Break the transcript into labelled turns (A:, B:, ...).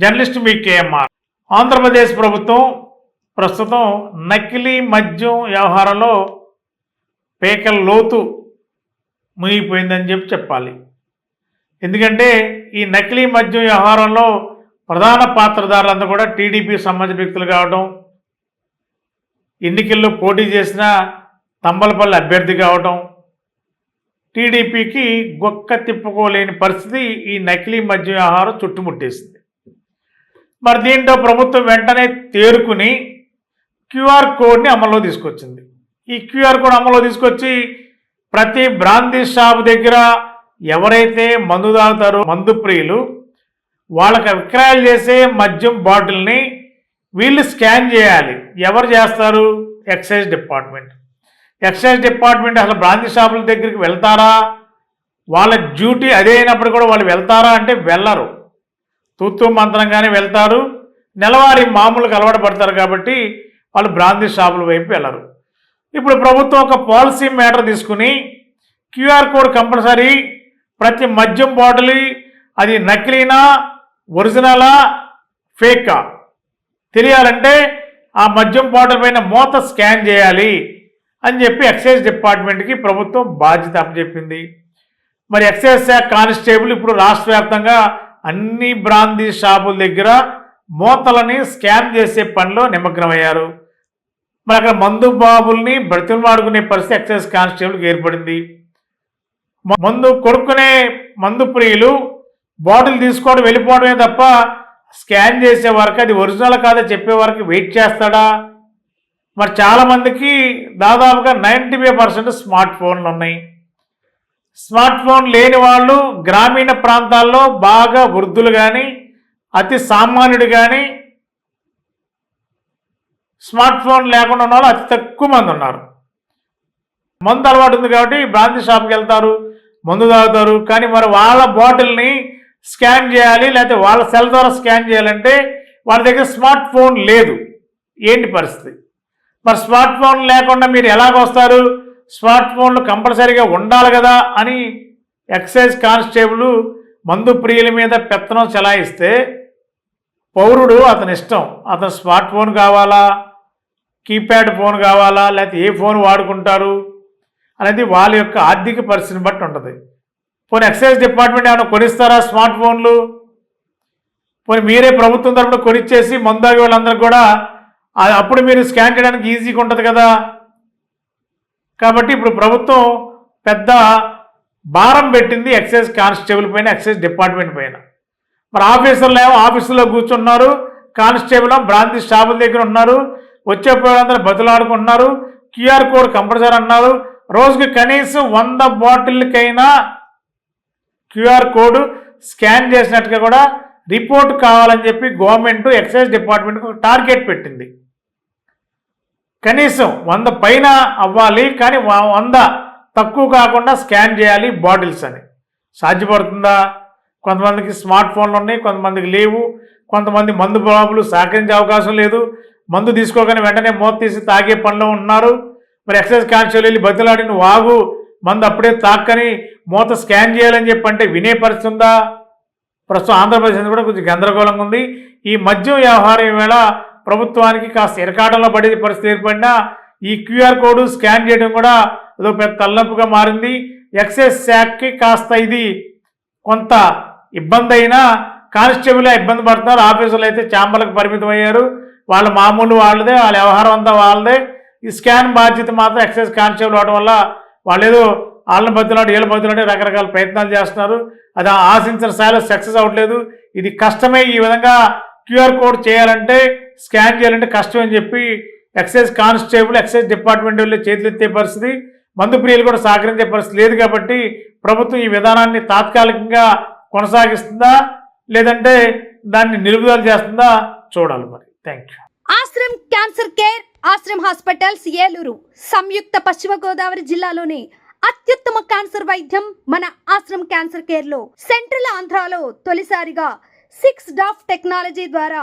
A: Journalist మీ KMR. Andhra Pradesh ప్రభుత్వం ప్రస్తుతం నకిలీ మద్యం వ్యవహారంలో పేకల లోతు మునిగిపోయిందని చెప్పి చెప్పాలి. ఎందుకంటే ఈ నకిలీ మద్యం వ్యవహారంలో ప్రధాన పాత్రదారులంతా కూడా టీడీపీ సంబంధిత వ్యక్తులు కావడం ఎన్నికల్లో పోటీ చేసిన తంబలపల్లి అభ్యర్థి కావడం టీడీపీకి గొక్క తిప్పుకోలేని పరిస్థితి ఈ నకిలీ మద్యం వ్యవహారం చుట్టుముట్టేసింది. మరి దీంట్లో ప్రభుత్వం వెంటనే తేరుకుని క్యూఆర్ కోడ్ని అమల్లో తీసుకొచ్చింది. ఈ క్యూఆర్ కోడ్ అమల్లో తీసుకొచ్చి ప్రతి బ్రాందీ షాప్ దగ్గర ఎవరైతే మందు తాగుతారో మందు ప్రియులు వాళ్ళకి విక్రయాలు చేసే మద్యం బాటిల్ని వీళ్ళు స్కాన్ చేయాలి. ఎవరు చేస్తారు? Excise department. ఎక్సైజ్ డిపార్ట్మెంట్ అసలు బ్రాంతి షాపుల దగ్గరికి వెళ్తారా? వాళ్ళ డ్యూటీ అదే అయినప్పుడు కూడా వాళ్ళు వెళ్తారా అంటే వెళ్ళరు. తూత్తు మంత్రంగానే వెళ్తారు. నెలవారీ మామూలుగా అలవాటు పడతారు కాబట్టి వాళ్ళు బ్రాంతి షాపుల వైపు వెళ్ళరు. ఇప్పుడు ప్రభుత్వం ఒక పాలసీ మ్యాటర్ తీసుకుని క్యూఆర్ కోడ్ కంపల్సరీ ప్రతి మద్యం బాటిల్ అది నకిలీనా ఒరిజినలా ఫేకా? తెలియాలంటే ఆ మద్యం బాటిల్ పైన మూత స్కాన్ చేయాలి అని చెప్పి ఎక్సైజ్ డిపార్ట్మెంట్కి ప్రభుత్వం బాధ్యత అప్పచెప్పింది. మరి ఎక్సైజ్ శాఖ కానిస్టేబుల్ ఇప్పుడు రాష్ట్ర వ్యాప్తంగా అన్ని బ్రాందీ షాపుల దగ్గర మూతలని స్కాన్ చేసే పనిలో నిమగ్నమయ్యారు. మరి అక్కడ మందు బాబుల్ని బ్రతిమాడుకునే పరిస్థితి ఎక్సైజ్ కానిస్టేబుల్కి ఏర్పడింది. మందు కొడుకునే మందు ప్రియులు బాటిల్ తీసుకోవడం వెళ్ళిపోవడమే తప్ప స్కాన్ చేసే వరకు అది ఒరిజినల్ కాదో చెప్పే వరకు వెయిట్ చేస్తాడా? మరి చాలామందికి దాదాపుగా నైంటీ ఫైవ్ పర్సెంట్ స్మార్ట్ ఫోన్లు ఉన్నాయి. స్మార్ట్ ఫోన్ లేని వాళ్ళు గ్రామీణ ప్రాంతాల్లో బాగా వృద్ధులు కానీ అతి సామాన్యుడు కానీ స్మార్ట్ ఫోన్ లేకుండా ఉన్న వాళ్ళు అతి తక్కువ మంది ఉన్నారు. మందు అలవాటు ఉంది కాబట్టి బ్రాంతి షాప్కి వెళ్తారు మందు తాగుతారు. కానీ మరి వాళ్ళ బాటిల్ని స్కాన్ చేయాలి లేకపోతే వాళ్ళ సెల్ ద్వారా స్కాన్ చేయాలంటే వాళ్ళ దగ్గర స్మార్ట్ ఫోన్ లేదు. ఏంటి పరిస్థితి? మరి స్మార్ట్ ఫోన్ లేకుండా మీరు ఎలాగొస్తారు? స్మార్ట్ ఫోన్లు కంపల్సరీగా ఉండాలి కదా అని ఎక్సైజ్ కానిస్టేబుల్ మందు ప్రియుల మీద పెత్తనం చెలాయిస్తే పౌరుడు అతని ఇష్టం. అతను స్మార్ట్ ఫోన్ కావాలా? కీప్యాడ్ ఫోన్ కావాలా? లేకపోతే ఏ ఫోన్ వాడుకుంటారు? అనేది వాళ్ళ యొక్క ఆర్థిక పరిస్థితిని బట్టి ఉంటుంది. పోనీ ఎక్సైజ్ డిపార్ట్మెంట్ ఏమైనా కొనిస్తారా స్మార్ట్ ఫోన్లు? పోనీ మీరే ప్రభుత్వం తరపున కొనిచ్చేసి మందాగి వాళ్ళందరూ కూడా అప్పుడు మీరు స్కాన్ చేయడానికి ఈజీగా ఉంటుంది కదా. కాబట్టి ఇప్పుడు ప్రభుత్వం పెద్ద భారం పెట్టింది ఎక్సైజ్ కానిస్టేబుల్ పైన ఎక్సైజ్ డిపార్ట్మెంట్ పైన. మరి ఆఫీసర్లు ఏమో ఆఫీసులో కూర్చున్నారు కానిస్టేబుల్ బ్రాంతి షాపుల దగ్గర ఉన్నారు వచ్చే పోయేందరూ బతులాడుకుంటున్నారు క్యూఆర్ కోడ్ కంపల్సరీ అన్నారు. రోజుకి కనీసం వంద బాటిల్కైనా క్యూఆర్ కోడ్ స్కాన్ చేసినట్టుగా కూడా రిపోర్ట్ కావాలని చెప్పి గవర్నమెంట్ ఎక్సైజ్ డిపార్ట్మెంట్కి ఒక టార్గెట్ పెట్టింది. కనీసం వంద పైన అవ్వాలి కానీ వంద తక్కువ కాకుండా స్కాన్ చేయాలి బాటిల్స్ అని. సాధ్యపడుతుందా? కొంతమందికి స్మార్ట్ ఫోన్లు ఉన్నాయి కొంతమందికి లేవు. కొంతమంది మందు బాబులు సహకరించే అవకాశం లేదు. మందు తీసుకోగానే వెంటనే మూత తీసి తాగే పనిలో ఉన్నారు. మరి ఎక్సైజ్ కానిస్టేబుల్ వెళ్ళి బతిలాడి నువ్వు ఆగు మందు అప్పుడే తాక్కని మూత స్కాన్ చేయాలని చెప్పి అంటే వినే పరిస్థితి ఉందా? ప్రస్తుతం ఆంధ్రప్రదేశ్ కూడా కొంచెం గందరగోళంగా ఉంది. ఈ మద్యం వ్యవహారం ఈవేళ ప్రభుత్వానికి కాస్త ఇరకాటంలో పడే పరిస్థితి ఏర్పడినా ఈ క్యూఆర్ కోడ్ స్కాన్ చేయడం కూడా అదో పెద్ద తలనొప్పిగా మారింది. ఎక్సైజ్ శాఖకి కాస్త ఇది కొంత ఇబ్బంది అయినా కానిస్టేబుల్ ఇబ్బంది పడుతున్నారు. ఆఫీసులు అయితే ఛాంబర్లకు పరిమితం అయ్యారు వాళ్ళ మామూలు వాళ్ళదే వాళ్ళ వ్యవహారం అంతా వాళ్ళదే. ఈ స్కాన్ బాధ్యత మాత్రం ఎక్సైజ్ కానిస్టేబుల్ అవడం వల్ల వాళ్ళు ఏదో వాళ్ళని బతులాడు వీళ్ళ బతులాడి రకరకాల ప్రయత్నాలు చేస్తున్నారు. అది ఆశించిన స్థాయిలో సక్సెస్ అవ్వట్లేదు. ఇది కష్టమే. ఈ విధంగా క్యూఆర్ కోడ్ చేయాలంటే స్కాన్ చేయాలంటే కష్టం అని చెప్పి ఎక్సైజ్ కానిస్టేబుల్ ఎక్సైజ్ డిపార్ట్మెంట్ వెళ్ళి చేతులెత్తే పరిస్థితి. మందు ప్రియులు కూడా సహకరించే పరిస్థితి లేదు కాబట్టి ప్రభుత్వం ఈ విధానాన్ని తాత్కాలికంగా కొనసాగిస్తుందా లేదంటే దాన్ని నిలుపుదల చేస్తుందా చూడాలి మరి. Thank you
B: Ashram cancer care Ashram hospitals Eluru సంయుక్త పశ్చిమ గోదావరి జిల్లాలోని అత్యుత్తమ క్యాన్సర్ వైద్యం మన ఆశ్రమ్ క్యాన్సర్ కేర్లో సెంట్రల్ ఆంధ్రాలో తొలిసారిగా సిక్స్ డాఫ్ టెక్నాలజీ ద్వారా